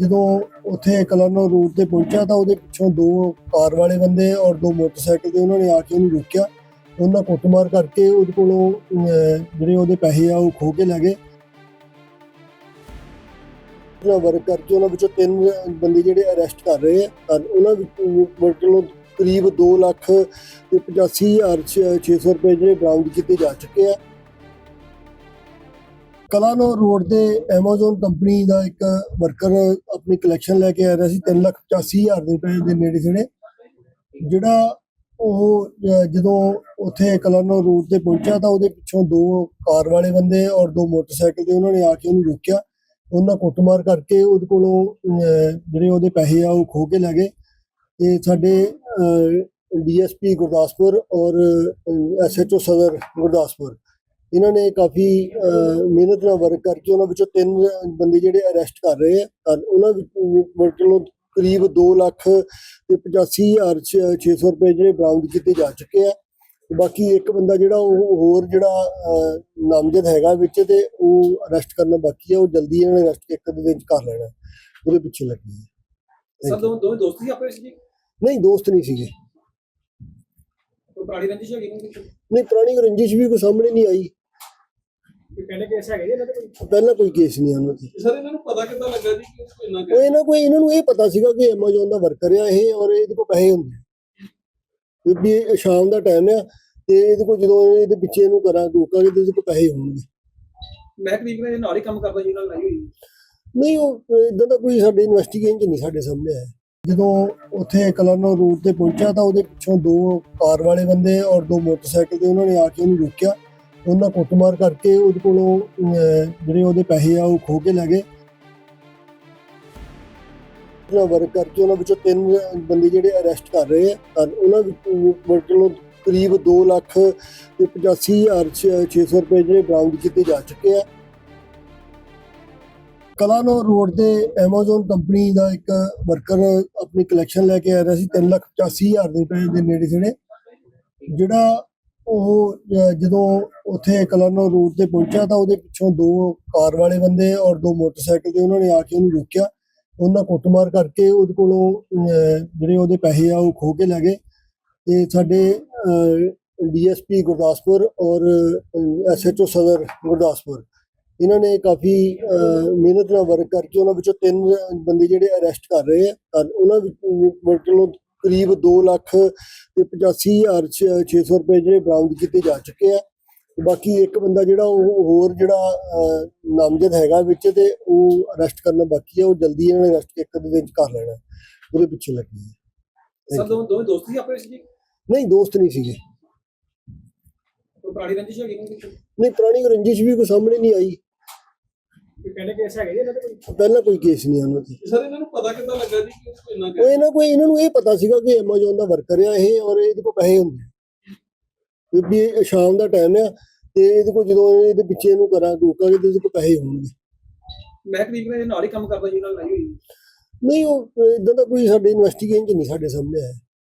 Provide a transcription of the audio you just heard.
ਜਦੋਂ ਉੱਥੇ ਕਲਰਨੋ ਰੋਡ ਤੇ ਪਹੁੰਚਿਆ ਤਾਂ ਉਹਦੇ ਪਿੱਛੋਂ ਦੋ ਕਾਰ ਵਾਲੇ ਬੰਦੇ ਔਰ ਦੋ ਮੋਟਰਸਾਈਕਲ ਦੇ ਉਹਨਾਂ ਨੇ ਆ ਕੇ ਉਹਨੂੰ ਰੋਕਿਆ। ਉਹਨਾਂ ਕੁੱਟਮਾਰ ਕਰਕੇ ਉਹਦੇ ਕੋਲੋਂ ਅਹ, ਜਿਹੜੇ ਉਹਦੇ ਪੈਸੇ ਆ ਉਹ ਖੋਹ ਕੇ ਲੈ ਗਏ। ਉਹਨਾਂ ਵਰਕ ਕਰਕੇ ਉਹਨਾਂ ਵਿੱਚੋਂ ਤਿੰਨ ਬੰਦੇ ਜਿਹੜੇ ਅਰੈਸਟ ਕਰ ਰਹੇ ਆ। ਤਾਂ ਉਹਨਾਂ ਵਿੱਚੋਂ ਕਰੀਬ 2 ਲੱਖ ਤੇ 85600 ਰੁਪਏ ਜਿਹੜੇ ਬਰਾਮਦ ਕੀਤੇ ਜਾ ਚੁੱਕੇ ਆ। ਕਲਾਨੋ ਰੋਡ ਤੇ Amazon ਕੰਪਨੀ ਦਾ ਇੱਕ ਵਰਕਰ ਆਪਣੀ ਕਲੈਕਸ਼ਨ ਲੈ ਕੇ ਆ ਰਿਹਾ ਸੀ 385000 ਦੇ ਰੁਪਏ ਦੇ ਨੇੜੇ ਜਿਹੜੇ ਜਿਹੜਾ ਉਹ ਜਦੋਂ ਉੱਥੇ ਕਲਾਨੋ ਰੋਡ ਤੇ ਪਹੁੰਚਿਆ ਤਾਂ ਉਹਦੇ ਪਿੱਛੋਂ ਦੋ ਕਾਰ ਵਾਲੇ ਬੰਦੇ ਔਰ ਦੋ ਮੋਟਰਸਾਈਕਲ ਤੇ ਉਹਨਾਂ ਨੇ ਆ ਕੇ ਉਹਨੂੰ ਰੋਕਿਆ। ਉਹਨਾਂ ਕੁੱਟਮਾਰ ਕਰਕੇ ਉਹਦੇ ਕੋਲੋਂ ਜਿਹੜੇ ਉਹਦੇ ਪੈਸੇ ਆ ਉਹ ਖੋਹ ਕੇ ਲੈ ਗਏ। ਤੇ ਸਾਡੇ ਡੀਐਸਪੀ ਗੁਰਦਾਸਪੁਰ ਔਰ ਐਸਐਚਓ ਸਦਰ ਗੁਰਦਾਸਪੁਰ ਇਹਨਾਂ ਨੇ ਕਾਫੀ ਮਿਹਨਤ ਨਾਲ ਵਰਕ ਕਰਕੇ ਉਹਨਾਂ ਵਿੱਚੋਂ ਤਿੰਨ ਬੰਦੇ ਜਿਹੜੇ ਅਰੈਸਟ ਕਰ ਰਹੇ ਆ। ਉਹਨਾਂ ਵਿੱਚੋਂ ਕਰੀਬ 2 ਲੱਖ ਤੇ 85600 ਰੁਪਏ ਜਿਹੜੇ ਬਰਾਮਦ ਕੀਤੇ ਜਾ ਚੁੱਕੇ ਆ। ਬਾਕੀ ਇੱਕ ਬੰਦਾ ਜਿਹੜਾ ਉਹ ਹੋਰ ਜਿਹੜਾ ਨਾਮਜ਼ਦ ਹੈਗਾ ਵਿੱਚ ਤੇ ਉਹ ਅਰੈਸਟ ਕਰਨਾ ਬਾਕੀ ਹੈ ਉਹ ਜਲਦੀ ਇਹਨਾਂ ਨੇ ਅਰੈਸਟ ਇੱਕ ਦੇ ਵਿੱਚ ਕਰ ਲੈਣਾ। ਉਹਦੇ ਪਿੱਛੇ ਲੱਗੀ ਹੈ you. ਦੋਵੇਂ ਦੋਵੇਂ ਦੋਸਤ ਸੀ ਨਹੀਂ ਦੋਸਤ ਨਹੀਂ ਸੀਗੇ। ਪੁਰਾਣੀ ਰੰਜਿਸ਼ ਨਹੀਂ ਪੁਰਾਣੀ ਰੰਜਿਸ਼ ਵੀ ਕੋਈ ਸਾਹਮਣੇ ਨਹੀਂ ਆਈ। ਪਹਿਲੇ ਕੇਸ ਹੈਗੇ ਜੀ ਇਹਨਾਂ ਦੇ ਕੋਈ? ਪਹਿਲਾਂ ਕੋਈ ਕੇਸ ਨਹੀਂ ਉਹਨਾਂ ਤੇ। ਸਰ ਇਹਨਾਂ ਨੂੰ ਪਤਾ ਕਿੱਦਾਂ ਲੱਗਾ ਜੀ ਕਿ ਕੋਈ ਇੰਨਾ ਉਹ ਇਹਨਾਂ ਕੋਈ ਇਹਨਾਂ ਨੂੰ ਇਹ ਪਤਾ ਸੀਗਾ ਕਿ Amazon ਦਾ ਵਰਕਰ ਆ ਇਹ ਔਰ ਇਹਦੇ ਕੋਲ ਪੈਸੇ ਹੁੰਦੇ। ਵੀ ਇਹ ਸ਼ਾਮ ਦਾ ਟਾਈਮ ਆ ਤੇ ਇਹਦੇ ਕੋਲ ਜਦੋਂ ਇਹਦੇ ਪਿੱਛੇ ਇਹਨੂੰ ਕਰਾਂ ਰੋਕਾਂਗੇ ਤੇ ਇਹਦੇ ਕੋਲ ਪੈਸੇ ਹੋਣਗੇ। ਮੈਂ ਕਰੀਬ ਨੇ ਨਾਲ ਹੀ ਕੰਮ ਕਰਦਾ ਜੀ ਨਾਲ ਲਾਈ ਹੋਈ ਨਹੀਂ ਉਹ ਇਦਾਂ ਦਾ ਕੋਈ ਸਾਡੇ ਇਨਵੈਸਟੀਗੇਸ਼ਨ ਚ ਨਹੀਂ ਸਾਡੇ ਸਾਹਮਣੇ ਆਇਆ। ਜਦੋਂ ਉੱਥੇ ਕਲਰਨੋ ਰੋਡ ਤੇ ਪਹੁੰਚਿਆ ਤਾਂ ਉਹਦੇ ਪਿੱਛੋਂ ਦੋ ਕਾਰ ਵਾਲੇ ਬੰਦੇ ਔਰ ਦੋ ਮੋਟਰਸਾਈਕਲ ਤੇ ਉਹਨਾਂ ਨੇ ਆ ਕੇ ਉਹਨੂੰ ਰੋਕਿਆ। ਉਹਨਾਂ ਕੁੱਟਮਾਰ ਕਰਕੇ ਉਹਦੇ ਕੋਲੋਂ ਅਹ, ਜਿਹੜੇ ਉਹਦੇ ਪੈਸੇ ਆ ਉਹ ਖੋਹ ਕੇ ਲੈ ਗਏ। ਉਹਨਾਂ ਵਰਕ ਕਰਕੇ ਉਹਨਾਂ ਵਿੱਚੋਂ ਤਿੰਨ ਬੰਦੇ ਜਿਹੜੇ ਅਰੈਸਟ ਕਰ ਰਹੇ ਆ। ਤਾਂ ਉਹਨਾਂ ਵਿੱਚੋਂ ਕਰੀਬ 2 ਲੱਖ ਤੇ 85600 ਰੁਪਏ ਜਿਹੜੇ ਬਰਾਮਦ ਕੀਤੇ ਜਾ ਚੁੱਕੇ ਆ। ਕਲਾਨੋ ਰੋਡ ਤੇ Amazon ਕੰਪਨੀ ਦਾ ਇੱਕ ਵਰਕਰ ਆਪਣੀ ਕਲੈਕਸ਼ਨ ਲੈ ਕੇ ਆ ਰਿਹਾ ਸੀ 385000 ਦੇ ਰੁਪਏ ਦੇ ਨੇੜੇ ਜਿਹੜੇ ਜਿਹੜਾ ਉਹ ਅਹ, ਜਦੋਂ ਉੱਥੇ ਕਲਾਨੋ ਰੋਡ ਤੇ ਪਹੁੰਚਿਆ ਤਾਂ ਉਹਦੇ ਪਿੱਛੋਂ ਦੋ ਕਾਰ ਵਾਲੇ ਬੰਦੇ ਔਰ ਦੋ ਮੋਟਰਸਾਈਕਲ ਤੇ ਉਹਨਾਂ ਨੇ ਆ ਕੇ ਉਹਨੂੰ ਰੋਕਿਆ। ਉਹਨਾਂ ਕੁੱਟਮਾਰ ਕਰਕੇ ਉਹਦੇ ਕੋਲੋਂ ਜਿਹੜੇ ਉਹਦੇ ਪੈਸੇ ਆ ਉਹ ਖੋਹ ਕੇ ਲੈ ਗਏ। ਤੇ ਸਾਡੇ ਡੀਐਸਪੀ ਗੁਰਦਾਸਪੁਰ ਔਰ ਐਸਐਚਓ ਸਦਰ ਗੁਰਦਾਸਪੁਰ ਇਹਨਾਂ ਨੇ ਕਾਫੀ ਅਹ, ਮਿਹਨਤ ਨਾਲ ਵਰਕ ਕਰਕੇ ਉਹਨਾਂ ਵਿੱਚੋਂ ਤਿੰਨ ਬੰਦੇ ਜਿਹੜੇ ਅਰੈਸਟ ਕਰ ਰਹੇ ਆ। ਉਹਨਾਂ ਵਿੱਚੋਂ ਕਰੀਬ 2 ਲੱਖ ਤੇ 85600 ਰੁਪਏ ਜਿਹੜੇ ਬਰਾਮਦ ਕੀਤੇ ਜਾ ਚੁੱਕੇ ਆ। ਬਾਕੀ ਇੱਕ ਬੰਦਾ ਜਿਹੜਾ ਉਹ ਹੋਰ ਜਿਹੜਾ ਨਾਮਜ਼ਦ ਹੈਗਾ ਵਿੱਚ ਤੇ ਉਹ ਅਰੈਸਟ ਕਰਨਾ ਬਾਕੀ ਹੈ ਉਹ ਜਲਦੀ ਇਹਨਾਂ ਨੇ ਅਰੈਸਟ ਇੱਕ ਦੇ ਵਿੱਚ ਕਰ ਲੈਣਾ ਉਹਦੇ ਪਿੱਛੇ ਲੱਗੀ ਹੈ you. ਦੋਵੇਂ ਦੋਸਤ ਸੀ ਜੀ? ਨਹੀਂ ਦੋਸਤ ਨਹੀਂ ਸੀਗੇ। ਕੋਈ ਪੁਰਾਣੀ ਰੰਜਿਸ਼ ਹੈਗੀ? ਨਹੀਂ ਕਿ ਨਹੀਂ ਪੁਰਾਣੀ ਰੰਜਿਸ਼ ਵੀ ਕੋਈ ਸਾਹਮਣੇ ਨਹੀਂ ਆਈ। ਪਹਿਲੇ ਕੇਸ ਹੈਗੇ ਜੀ ਇਹਨਾਂ ਦੇ ਕੋਈ? ਪਹਿਲਾਂ ਕੋਈ ਕੇਸ ਨਹੀਂ ਉਹਨਾਂ ਤੇ ਸਰ ਇਹਨਾਂ ਨੂੰ ਪਤਾ ਕਿੱਦਾਂ ਲੱਗਾ ਜੀ ਕਿ ਕੋਈ ਇੰਨਾ ਉਹ ਇਹਨਾਂ ਕੋਈ ਇਹਨਾਂ ਨੂੰ ਇਹ ਪਤਾ ਸੀਗਾ ਕਿ Amazon ਦਾ ਵਰਕਰ ਆ ਇਹ ਔਰ ਇਹਦੇ ਕੋਲ ਪੈਸੇ ਹੁੰਦੇ। ਵੀ ਇਹ ਸ਼ਾਮ ਦਾ ਟਾਈਮ ਆ ਤੇ ਇਹਦੇ ਕੋਲ ਜਦੋਂ ਇਹਦੇ ਪਿੱਛੇ ਇਹਨੂੰ ਕਰਾਂ ਰੋਕਾਂਗੇ ਤੇ ਇਹਦੇ ਕੋਲ ਪੈਸੇ ਹੋਣਗੇ। ਮੈਂ ਕਰੀਬ ਨੇ ਨਾਲ ਹੀ ਕੰਮ ਕਰਦਾ ਜੀ ਨਾਲ ਲਾਈ ਹੋਈ। ਨਹੀਂ ਉਹ ਇਦਾਂ ਦਾ ਕੋਈ ਸਾਡੇ ਇਨਵੈਸਟੀਗੇਸ਼ਨ ਚ ਨਹੀਂ ਸਾਡੇ ਸਾਹਮਣੇ ਆਇਆ।